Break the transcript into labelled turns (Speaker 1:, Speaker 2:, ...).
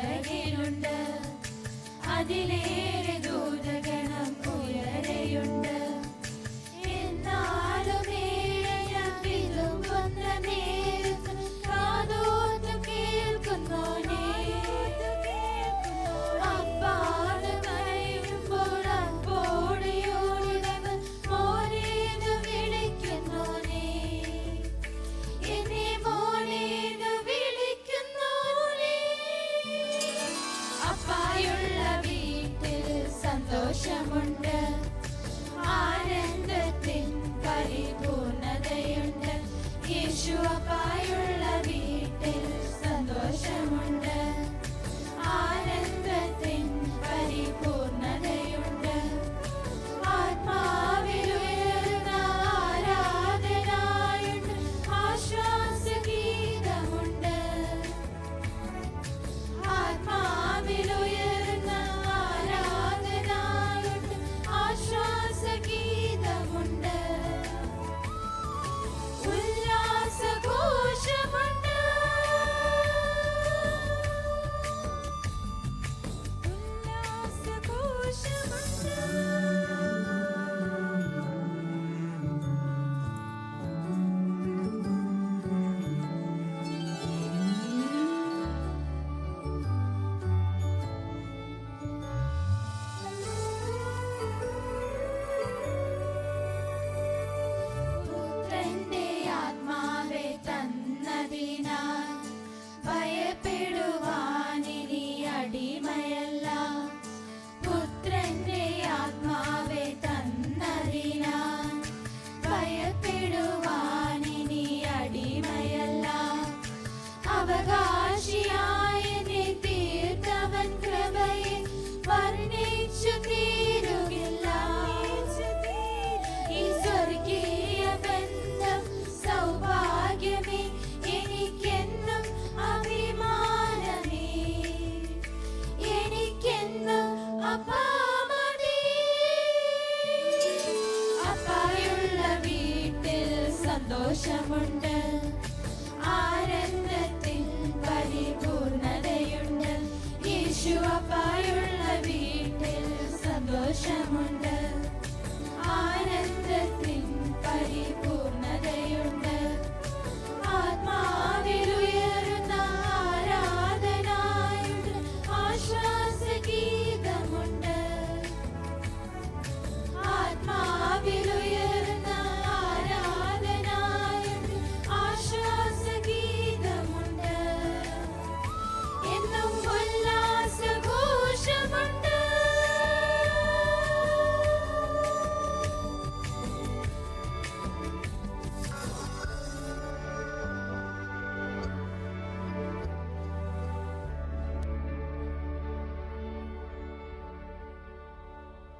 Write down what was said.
Speaker 1: അഴകിലുണ്ട് അതിലേറെ Shamon. Shamunda.